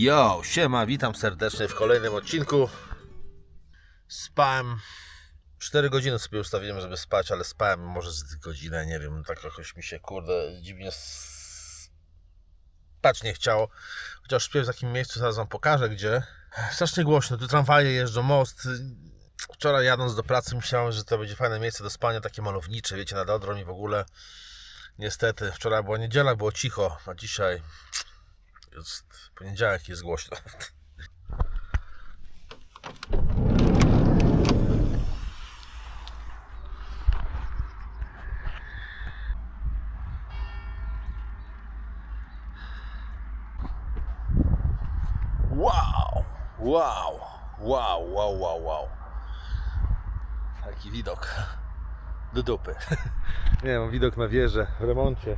Yo, siema, witam serdecznie w kolejnym odcinku. Spałem 4 godziny sobie ustawiłem, żeby spać, ale spałem może z godzinę, nie wiem, tak jakoś mi się, kurde, dziwnie spać nie chciało. Chociaż śpię w takim miejscu, zaraz wam pokażę, gdzie. Strasznie głośno, tu tramwaje jeżdżą, most. Wczoraj jadąc do pracy myślałem, że to będzie fajne miejsce do spania, takie malownicze, wiecie, nad Odrą i w ogóle. Niestety, wczoraj była niedziela, było cicho, a dzisiaj jest poniedziałek, jest głośno. Wow! Wow! Wow, wow, wow, wow. Taki widok. Do dupy. Nie mam widok na wieżę w remoncie.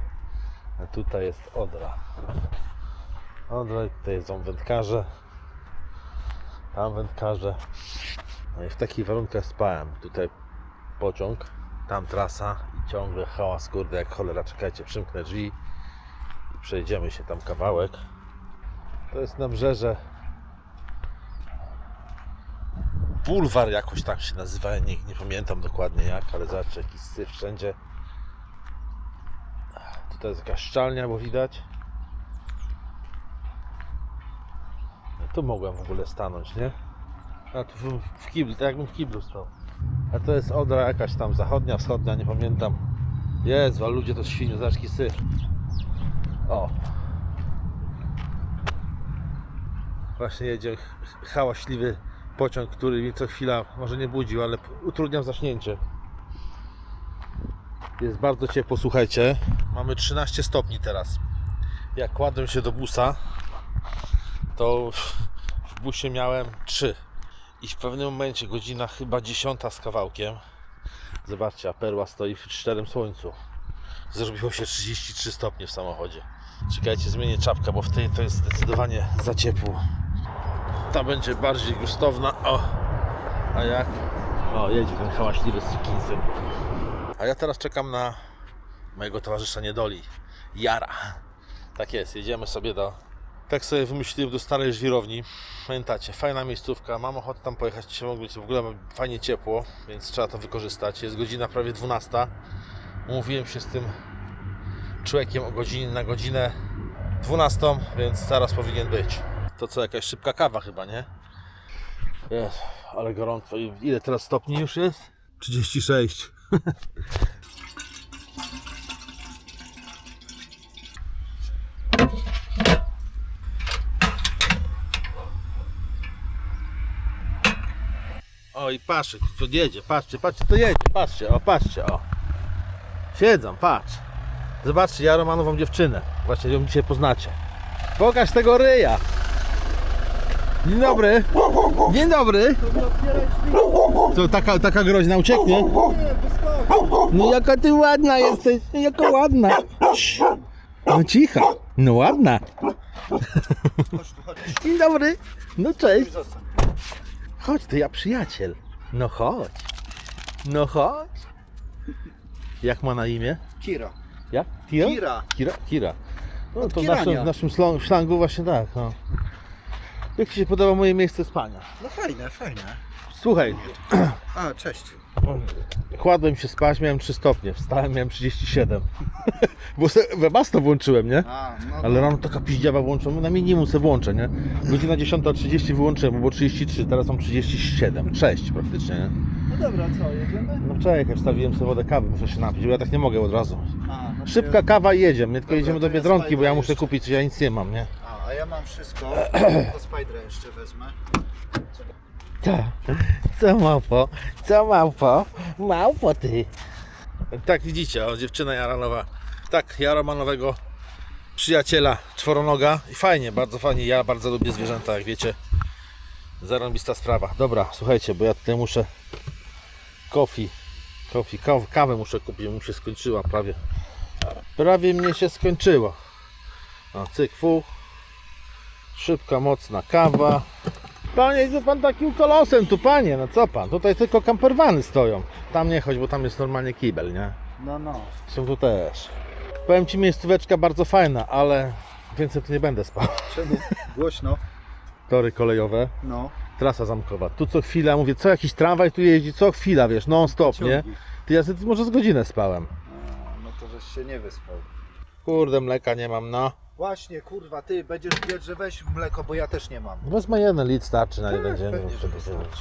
A tutaj jest Odra. I tutaj są wędkarze. Tam wędkarze. No i w takich warunkach spałem. Tutaj pociąg, tam trasa i ciągle hałas, kurde, jak cholera. Czekajcie, przymknę drzwi i przejdziemy się tam kawałek. To jest nabrzeże. Bulwar jakoś tak się nazywa, nie, nie pamiętam dokładnie jak, ale zobaczcie, jakiś syf wszędzie. Tutaj jest jakaś szczalnia, bo widać. Tu mogłem w ogóle stanąć, nie? A tu w, w kiblu, tak jakbym w kiblu stał. A to jest Odra jakaś tam zachodnia, wschodnia, nie pamiętam. Jezu, a ludzie to świnie, zobacz jaki syf. O. Właśnie jedzie hałaśliwy pociąg, który mnie co chwila może nie budził, ale utrudniał zaśnięcie. Jest bardzo ciepło, słuchajcie. Mamy 13 stopni teraz. Jak kładłem się do busa, to w- busie miałem 3. I w pewnym momencie, godzina chyba 10 z kawałkiem, zobaczcie, a perła stoi w szczerym słońcu. Zrobiło się 33 stopnie w samochodzie. Czekajcie, zmienię czapkę, bo w tej to jest zdecydowanie za ciepło. Ta będzie bardziej gustowna. O! A jak? O, jedzie ten hałaśliwy z sukinsem. A ja teraz czekam na mojego towarzysza niedoli, Jara. Tak jest, jedziemy sobie do... Tak sobie wymyśliłem do starej żwirowni. Pamiętacie, fajna miejscówka, mam ochotę tam pojechać, dzisiaj mogło być w ogóle fajnie ciepło, więc trzeba to wykorzystać. Jest godzina prawie 12. Umówiłem się z tym człowiekiem o na godzinę 12, więc zaraz powinien być. To co, jakaś szybka kawa chyba, nie? Jest, ale gorąco. Ile teraz stopni już jest? 36. O i patrzcie, to jedzie, patrzcie, patrzcie, to jedzie, patrzcie, o, patrzcie, o. Siedzą, patrz. Zobaczcie, ja Romanową dziewczynę. Właśnie ją dzisiaj poznacie. Pokaż tego ryja. Dzień dobry. Dzień dobry. Co, taka, taka groźna ucieknie? No jaka ty ładna jesteś, jaka ładna. No cicha, no ładna. Dzień dobry. No cześć. Chodź, to ja przyjaciel. No chodź. No chodź. Jak ma na imię? Kira. Jak? Kira? Kira. Kira? Kira. No to w kirania. naszym, w naszym szlangu właśnie tak. No. Jak Ci się podoba moje miejsce spania? No fajne, fajne. Słuchaj, A, cześć. kładłem się spać, miałem 3 stopnie, wstałem, miałem 37. Bo se Webasto włączyłem, nie? A, no, Ale rano taka piździawa włączona, na minimum se włączę, nie? Godzina 10.30 wyłączyłem, bo było 33, teraz mam 37, 6 praktycznie, nie? no dobra, co, jedziemy? No czekaj, wstawiłem sobie wodę kawy, muszę się napić, bo ja tak nie mogę od razu. A, no to Szybka kawa i jedziemy, nie? tylko Dobra, jedziemy to do ja Biedronki, bo ja spajdę muszę jeszcze. kupić, ja nic nie mam, nie? A, a ja mam wszystko. To Spidera jeszcze wezmę. Co? Co małpo? Co małpo? Małpo ty. Tak widzicie, o dziewczyna Jaranowa. Tak, Jaro ma nowego przyjaciela, czworonoga. I fajnie, bardzo fajnie. Ja bardzo lubię zwierzęta, jak wiecie. Zarąbista sprawa. Dobra, słuchajcie, bo ja tutaj muszę kofi, kofi, kaw, kawę muszę kupić, mi się skończyła prawie. Prawie mnie się skończyło. O, cyk, fu. Szybka, mocna kawa. Panie, jest pan takim kolosem tu, panie, no co pan? Tutaj tylko kamperwany stoją. Tam nie chodź, bo tam jest normalnie kibel, nie? No, no. Są tu też. Powiem Ci, miejscóweczka bardzo fajna, ale Więcej tu nie będę spał. Czemu? Głośno. Tory kolejowe, No. trasa zamkowa. Tu co chwila, mówię, co jakiś tramwaj tu jeździ, co chwila, wiesz, non stop, nie? Ciągi. Ty ja sobie może z godzinę spałem. A, no to żeś się nie wyspał. Kurde, mleka nie mam, no. Właśnie, kurwa, ty będziesz wiedzieć, że weź mleko, bo ja też nie mam. Wezmę jeden litr, starczy na jeden dzień. pewnie, muszę że to wystarczy. zrobić.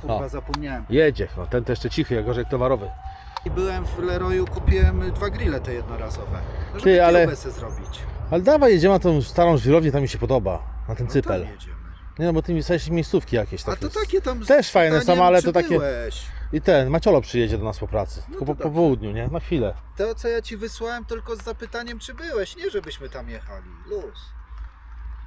Kurwa, zapomniałem. Jedzie, no ten to jeszcze cichy, jak gorzej towarowy. I byłem w Leroyu, kupiłem dwa grille te jednorazowe. No, żeby Ty, ale- kiełbasę zrobić. Ale dawaj, jedziemy na tą starą żwirownię, tam mi się podoba. Na ten No cypel. tam jedziemy. Nie no, bo ty mi wstałeś miejscówki jakieś A takie. to takie tam z Też fajne są, pytaniem, ale czy to takie- Byłeś. I ten, Maciolo przyjedzie do nas po pracy. No Tylko to po, po południu, nie? Na chwilę. To, co ja ci wysłałem, tylko z zapytaniem, czy byłeś. Nie, żebyśmy tam jechali. Luz.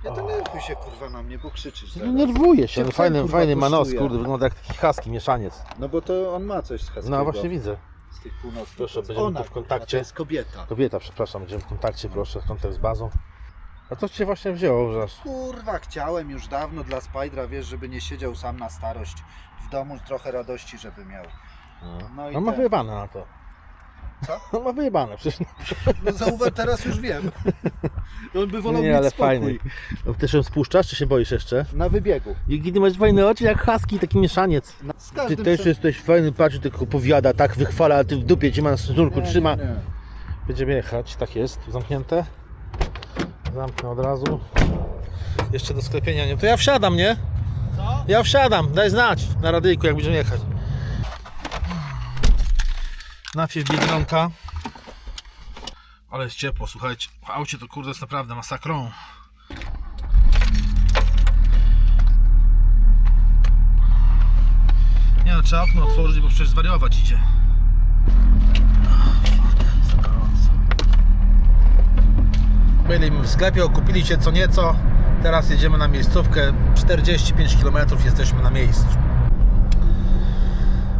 Nie denerwuj się, kurwa, na mnie, bo krzyczysz No zaraz. Denerwuje się, no, Cię fajny, kurwa, fajny manos, kosztuje. kurde, wygląda jak taki haski, mieszaniec. No bo to on ma coś z Haskiego. No właśnie widzę. Z tych północnych. Proszę, To będziemy tu w kontakcie. To jest kobieta. Kobieta, przepraszam, będziemy w kontakcie, proszę, kontakt z bazą. A co cię właśnie wzięło, że aż... Kurwa, chciałem już dawno dla Spydra, wiesz, żeby nie siedział sam na starość. W domu trochę radości, żeby miał. No i On ma ten. wyjebane na to. Co? On ma wyjebane, przecież No zauważ, teraz już wiem. On by wolał nie, mieć ale spokój. fajny. No, Ty się spuszczasz, czy się boisz jeszcze? Na wybiegu. Jaki ty masz fajne oczy, jak haski, taki mieszaniec. Na, z Ty każdym też sen- jesteś fajny, patrz, tylko powiada, tak wychwala, a ty w dupie cię ma na sznurku, trzyma. nie, nie. Będziemy jechać, tak jest, zamknięte. Zamknę od razu. Jeszcze do sklepienia nie. To ja wsiadam, nie? Co? Ja wsiadam, daj znać na radyjku, jak będziemy jechać. Najpierw Biedronka. Ale jest ciepło, słuchajcie. W aucie to kurde jest naprawdę masakrą. Nie no, trzeba okno otworzyć, bo przecież zwariować idzie. Jest to gorąco. Byliśmy w sklepie, okupili się co nieco. Teraz jedziemy na miejscówkę. 45 km jesteśmy na miejscu.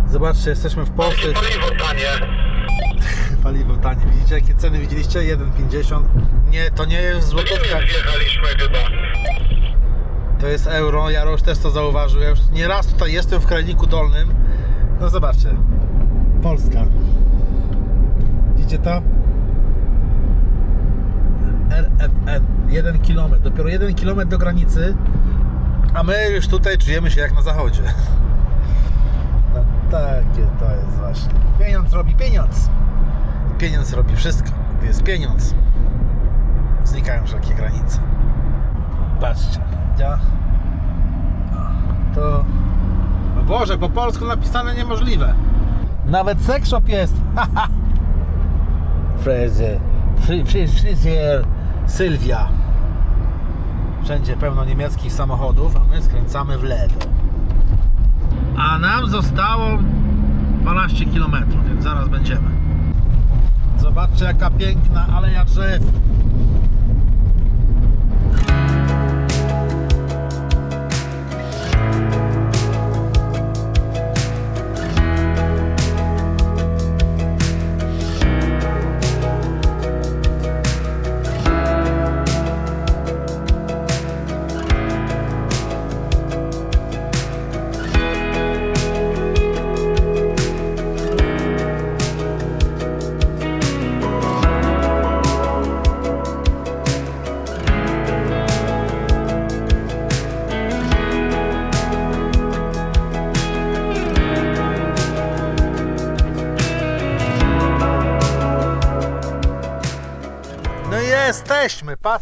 Zobaczcie, jesteśmy w Polsce. Paliwo tanie. Paliwo tanie. Widzicie jakie ceny widzieliście? 1,50. Nie, to nie jest złotówka. Wjechaliśmy chyba. To jest euro. Jarosz też to zauważył. Ja już nieraz tutaj jestem w Krajniku Dolnym. No zobaczcie. Polska. Widzicie to? RFN. 1 km. Dopiero 1 km do granicy. A my już tutaj czujemy się jak na zachodzie. No, takie to jest właśnie. Pieniądz robi pieniądz. I pieniądz robi wszystko. Gdy jest pieniądz, znikają wszelkie granice. Patrzcie, ja. To. O Boże, po polsku napisane niemożliwe. Nawet sex shop jest. Fry, fryzjer Sylwia. Wszędzie pełno niemieckich samochodów, a my skręcamy w lewo. A nam zostało 12 km, więc zaraz będziemy. Zobaczcie jaka piękna aleja drzew.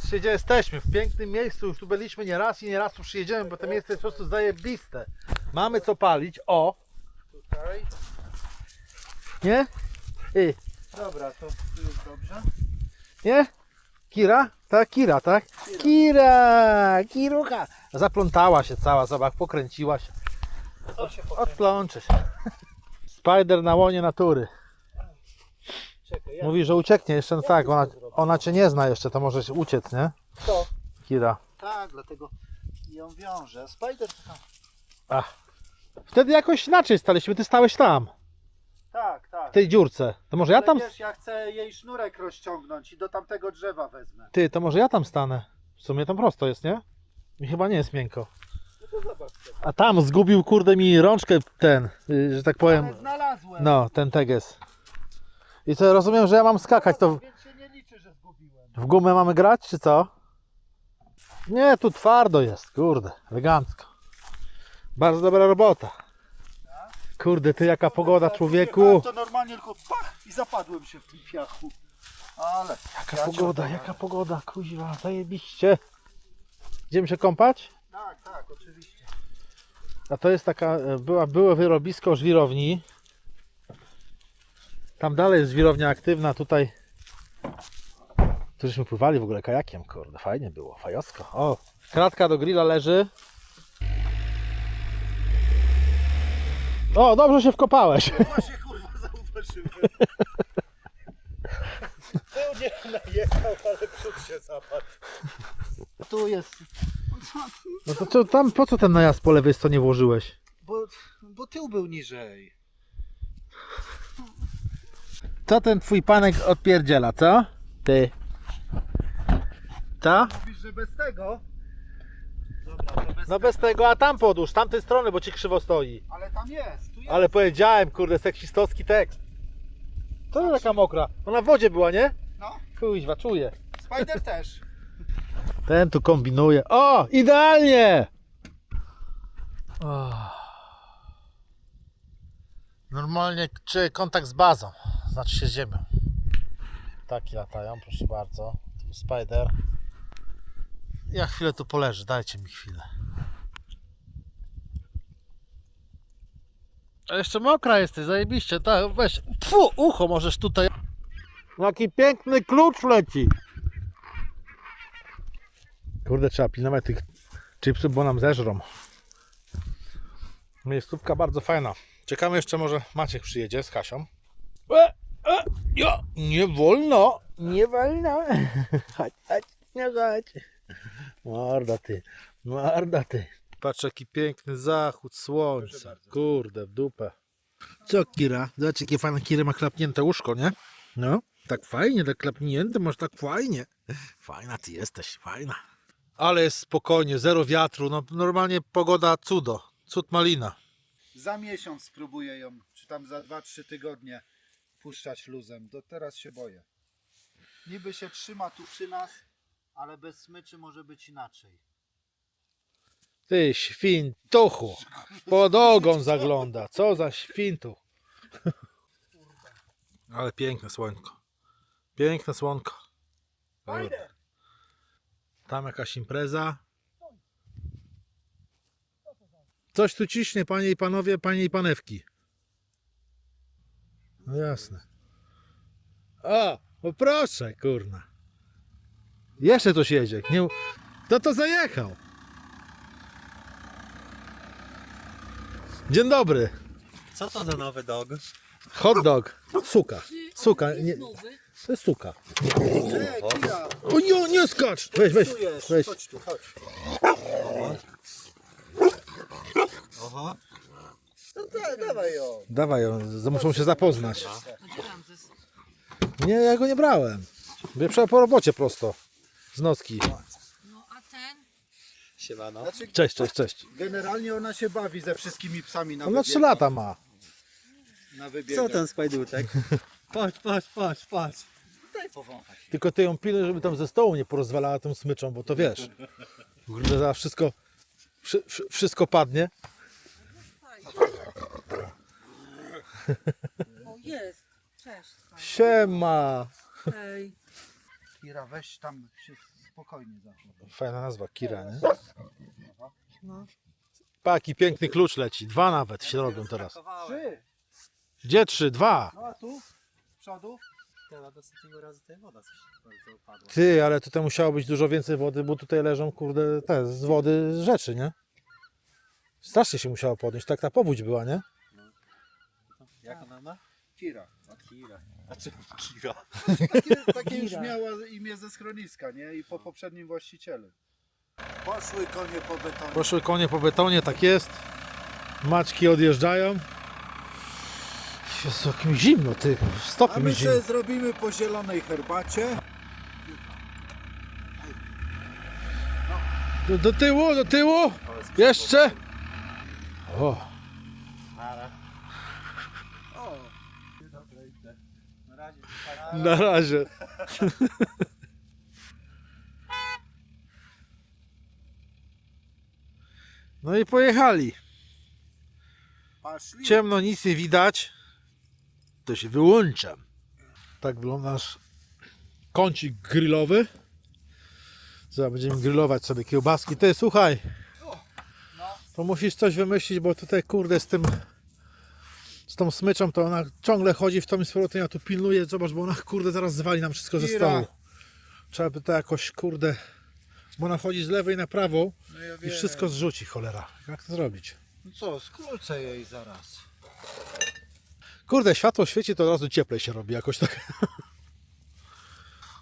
Patrzcie gdzie jesteśmy, w pięknym miejscu, już tu byliśmy nie raz i nie raz tu przyjedziemy, bo to miejsce jest po prostu zajebiste. Mamy co palić, o, Tutaj. nie? I, Dobra, to tu jest dobrze. nie? Kira? Tak, Kira, tak? Kira, Kirucha. Zaplątała się cała, zobacz, pokręciła się. To się Odplączy się. Spider na łonie natury. Czekaj, ja Mówi, że ucieknie jeszcze, no tak, ona, ona cię nie zna jeszcze, to może się uciec, nie? to. Kira. Tak, dlatego ją wiążę. Spider tam. Ach. Wtedy jakoś inaczej staliśmy, ty stałeś tam, Tak, tak. w tej dziurce. To może ja Ale tam, Wiesz, ja chcę jej sznurek rozciągnąć i do tamtego drzewa wezmę. ty, to może ja tam stanę. W sumie tam prosto jest, nie? Mi chyba nie jest miękko. No to zobacz sobie. A tam zgubił, kurde, mi rączkę ten, y, że tak powiem, Ale znalazłem. no, ten teges. I co, rozumiem, że ja mam skakać, to Więc się nie liczy, że zgubiłem. W gumę mamy grać, czy co? Nie, tu twardo jest, kurde, elegancko. Bardzo dobra robota. Kurde, ty jaka pogoda, człowieku. To normalnie tylko pach i zapadłem się w tym piachu. Ale Jaka ja pogoda, jaka pogoda, kuźwa, zajebiście. Idziemy się kąpać? Tak, tak, oczywiście. A to jest taka, e, była, było wyrobisko żwirowni. Tam dalej jest żwirownia aktywna, tutaj tu żeśmy pływali w ogóle kajakiem, kurde, fajnie było, fajowsko. O, kratka do grilla leży. O, dobrze się wkopałeś. Właśnie kurwa zauważyłem. Tył nie najechał, ale przód się zapadł. Tu jest. No to co, tam, po co ten najazd po lewej stronie włożyłeś? Bo, bo tył był niżej. Co ten twój panek odpierdziela, co? Ty. Co? Mówisz, że bez tego? Dobra, to bez No bez tego, a tam podłóż, tamtej strony, bo ci krzywo stoi. Ale tam jest, tu jest. Ale powiedziałem, kurde, seksistowski tekst. To jest taka mokra. Ona w wodzie była, nie? No, Kuźwa, czuję. Spider też. Ten tu kombinuje. O, idealnie! O. Normalnie czy kontakt z bazą, znaczy się z ziemią. Taki latają, proszę bardzo. Tu Spider. Ja chwilę tu poleżę, dajcie mi chwilę. A jeszcze mokra jesteś, zajebiście, tak, weź, Fu, ucho możesz tutaj. Jaki piękny klucz leci. Kurde, trzeba pilnować tych chipsów, bo nam zeżrą. Miejscówka bardzo fajna. Czekamy jeszcze, może Maciek przyjedzie z Kasią. E, e, jo, nie wolno, nie wolno. Chodź, chodź, nie chodź. Morda ty, morda ty. Patrz jaki piękny zachód słońca. Kurde, w dupę. Co Kira? Zobacz jakie fajne Kira ma klapnięte łóżko, nie? No, tak fajnie, tak klapnięte, masz tak fajnie. Fajna ty jesteś, fajna. Ale jest spokojnie, zero wiatru, no normalnie pogoda cudo, cud malina. Za miesiąc spróbuję ją, czy tam za 2-3 tygodnie puszczać luzem. Do teraz się boję. Niby się trzyma tu przy nas, ale bez smyczy może być inaczej. Ty świntuchu, pod ogon zagląda, co za świntuch. Ale piękne słonko, piękne słonko. Kurde. Tam jakaś impreza. Coś tu ciśnie, panie i panowie, panie i panewki. No jasne. O, no proszę, kurna. Jeszcze coś jedzie. Nie... Kto to zajechał? Dzień dobry. Co to za nowy dog? Hot dog. Suka. Suka. Nie, to jest suka. O nie, nie skacz! Weź, weź, weź. chodź tu, chodź. Oho. No daj, dawaj ją. Dawaj ją, z- muszą się zapoznać. A gdzie Ramzes? Nie, ja go nie brałem. Wyprzedł po robocie prosto. Z nocki. No a ten? Siemano. Znaczy, Cześć, cześć, cześć. generalnie ona się bawi ze wszystkimi psami na Ona wybiegu. 3 lata ma. Na wybiegu. Co ten spajduczek? Patrz, patrz, patrz, patrz. Daj powąchać. Tylko ty ją pilnuj, żeby tam ze stołu nie porozwalała tą smyczą, bo to wiesz. Kurde, zaraz wszystko, wszy, wszy, wszystko padnie. O jest. Cześć. Siema. Hej. Kira, weź tam się spokojnie zachowaj. Fajna nazwa, Kira, nie? No. Paki, piękny klucz leci. Dwa nawet się robią teraz. Trzy. Gdzie trzy? Dwa. No a tu? Z przodu? Teraz ostatniego razu tutaj woda coś bardzo opadła. Ty, ale tutaj musiało być dużo więcej wody, bo tutaj leżą, kurde, te z wody rzeczy, nie? Strasznie się musiało podnieść. Tak ta powódź była, nie? Jak ona ma? Kira. Kira. Znaczy Kira. Takie, takie już miała imię ze schroniska, nie? I po poprzednim właścicielu. Poszły konie po betonie. Poszły konie po betonie, tak jest. Maczki odjeżdżają. Jezu, jak mi zimno, ty. A Stopy mi my zimno. sobie zrobimy po zielonej herbacie. Do, do tyłu, do tyłu. Jeszcze. O, O, Na razie. na razie. na razie. Na razie. Na razie. Na razie. No i pojechali. Ciemno, nic nie widać. To się wyłączam. Tak wygląda nasz kącik grillowy. Zaraz będziemy grillować sobie kiełbaski. Ty, słuchaj. To musisz coś wymyślić, bo tutaj kurde z tym z tą smyczą to ona ciągle chodzi w tą i z powrotem ja tu pilnuję. Zobacz, bo ona kurde zaraz zwali nam wszystko ze stołu. Trzeba by to jakoś kurde bo ona chodzi z lewej na prawą No ja i wiem. wszystko zrzuci, cholera. Jak to zrobić? No co, skrócę jej zaraz. Kurde, światło świeci, to od razu cieplej się robi jakoś tak.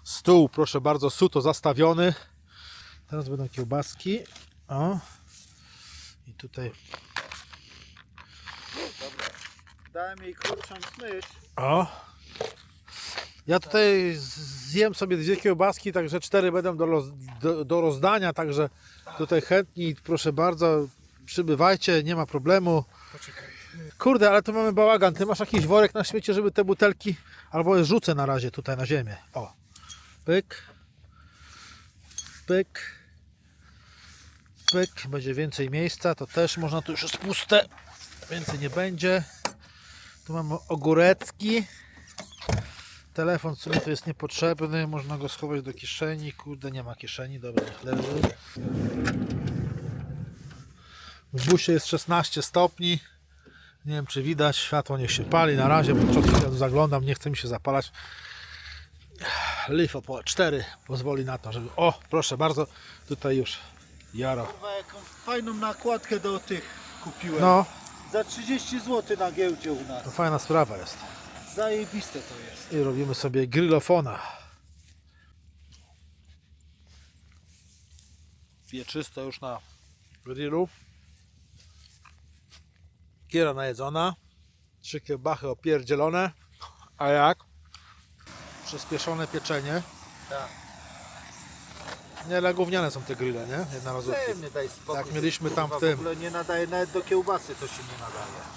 Stół, proszę bardzo, suto zastawiony. Teraz będą kiełbaski. O. I tutaj. Dałem jej kurczą smycz. O. Ja tutaj zjem sobie dwie kiełbaski, także cztery będą do, roz, do, do rozdania, także tutaj chętni, proszę bardzo, przybywajcie, nie ma problemu. Kurde, ale tu mamy bałagan. Ty masz jakiś worek na śmiecie, żeby te butelki, albo je rzucę na razie tutaj na ziemię. O. Pyk. Pyk. Pyk. Będzie więcej miejsca, to też można, tu już jest puste. Więcej nie będzie. Tu mamy ogórecki. Telefon w sumie to jest niepotrzebny, można go schować do kieszeni. Kurde, nie ma kieszeni, dobra, niech leży. W busie jest 16 stopni. Nie wiem czy widać, światło niech się pali na razie, chwilę zaglądam, nie chce mi się zapalać. LiFo po 4 pozwoli na to, żeby... O, proszę bardzo, tutaj już Jaro. Kurwa, jaką fajną nakładkę do tych kupiłem. No, Za 30 zł na giełdzie u nas. to fajna sprawa jest. Zajebiste to jest. I robimy sobie grillofona. Wieczysto już na grillu. Kiera najedzona. Trzy kiełbachy opierdzielone. A jak? Przyspieszone pieczenie. Tak. Nie, ale gówniane są te grille, nie? Jednorazówki. Mnie daj spokój. Tak mieliśmy tam w tym. W ogóle nie nadaje, nawet do kiełbasy to się nie nadaje.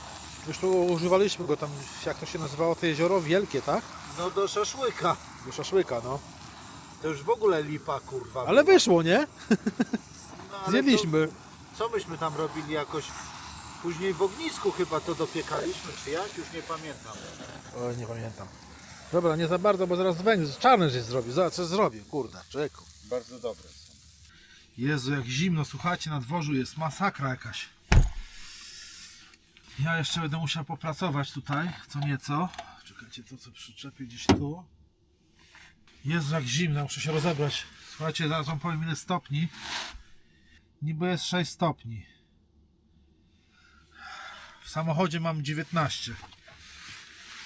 Już tu używaliśmy go tam, jak to się nazywało, to jezioro wielkie, tak? No do szaszłyka. Do szaszłyka, no. To już w ogóle lipa, kurwa. Ale była. wyszło, nie? No, ale Zjedliśmy. To, co myśmy tam robili jakoś... Później w ognisku chyba to dopiekaliśmy, czy jak? Już nie pamiętam. Oj, nie pamiętam. Dobra, nie za bardzo, bo zaraz węgiel, czarny się zrobi. Zobacz, co zrobił, kurde, człowieku. Bardzo dobre są. Jezu, jak zimno, słuchajcie, na dworzu jest masakra jakaś. Ja jeszcze będę musiał popracować tutaj, co nieco. Czekajcie, to co przyczepię gdzieś tu. Jezu, jak zimno, muszę się rozebrać. Słuchajcie, zaraz wam powiem ile stopni. Niby jest 6 stopni. W samochodzie mam 19.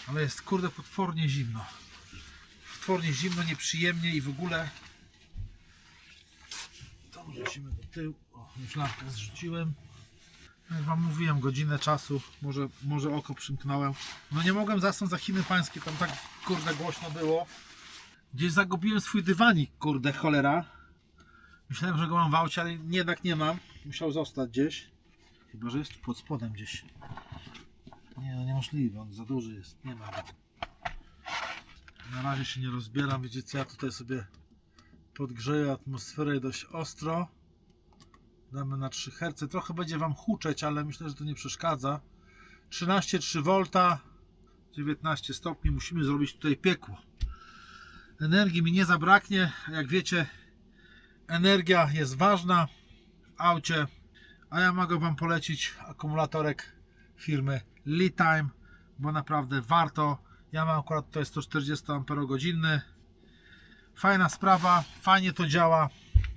Ale jest kurde potwornie zimno. Potwornie zimno, nieprzyjemnie i w ogóle to wrzucimy do tyłu. O, już lampkę zrzuciłem. Jak wam mówiłem, godzinę czasu, może, może oko przymknąłem. No nie mogłem zasnąć za Chiny Pańskie, tam tak kurde głośno było. Gdzieś zagubiłem swój dywanik, kurde cholera. Myślałem, że go mam w aucie, ale jednak nie mam. Musiał zostać gdzieś. Chyba, że jest tu pod spodem gdzieś. Nie, no niemożliwe, on za duży jest, nie ma go. Na razie się nie rozbieram, co, ja tutaj sobie podgrzeję atmosferę dość ostro. Damy na 3 Hz. Trochę będzie Wam huczeć, ale myślę, że to nie przeszkadza. 13,3 V, 19 stopni. Musimy zrobić tutaj piekło. Energii mi nie zabraknie. Jak wiecie, energia jest ważna w aucie. A ja mogę Wam polecić akumulatorek firmy Litime, bo naprawdę warto. Ja mam akurat tutaj 140 Ah. Fajna sprawa, fajnie to działa.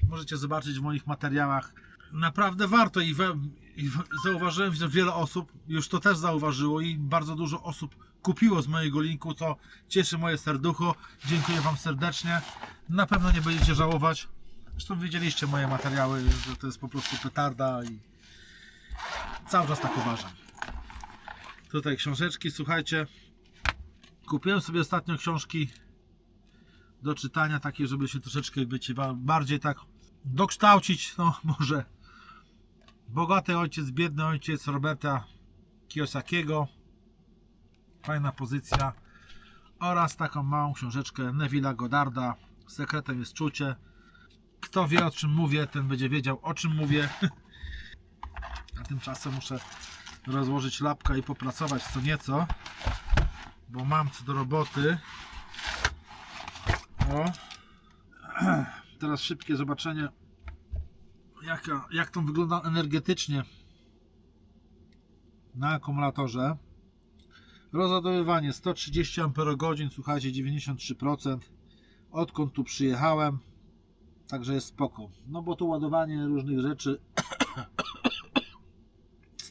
Możecie zobaczyć w moich materiałach. Naprawdę warto i, we, i zauważyłem, że wiele osób już to też zauważyło i bardzo dużo osób kupiło z mojego linku, co cieszy moje serducho. Dziękuję Wam serdecznie. Na pewno nie będziecie żałować. Zresztą widzieliście moje materiały, że to jest po prostu petarda i cały czas tak uważam. Tutaj książeczki, słuchajcie. Kupiłem sobie ostatnio książki do czytania, takie, żeby się troszeczkę ba- bardziej tak dokształcić, no może. Bogaty ojciec, biedny ojciec Roberta Kiyosakiego fajna pozycja. Oraz taką małą książeczkę Neville'a Godarda. Sekretem jest czucie. Kto wie o czym mówię, ten będzie wiedział o czym mówię. A tymczasem muszę rozłożyć lapka i popracować co nieco, bo mam co do roboty. O. Teraz szybkie zobaczenie, jaka, jak to wygląda energetycznie na akumulatorze. Rozładowywanie 130 Ah, słuchajcie, 93%. Odkąd tu przyjechałem, także jest spoko. No bo tu ładowanie różnych rzeczy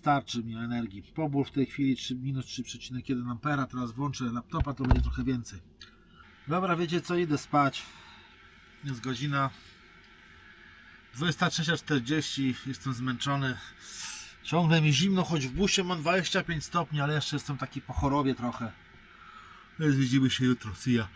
starczy mi energii. Pobór w tej chwili 3, minus 3,1 ampera. Teraz włączę laptopa, to będzie trochę więcej. Dobra, wiecie co, idę spać. Jest godzina 23.40. Jestem zmęczony. Ciągle mi zimno, choć w busie mam 25 stopni, ale jeszcze jestem taki po chorobie trochę. Więc widzimy się jutro. See ya.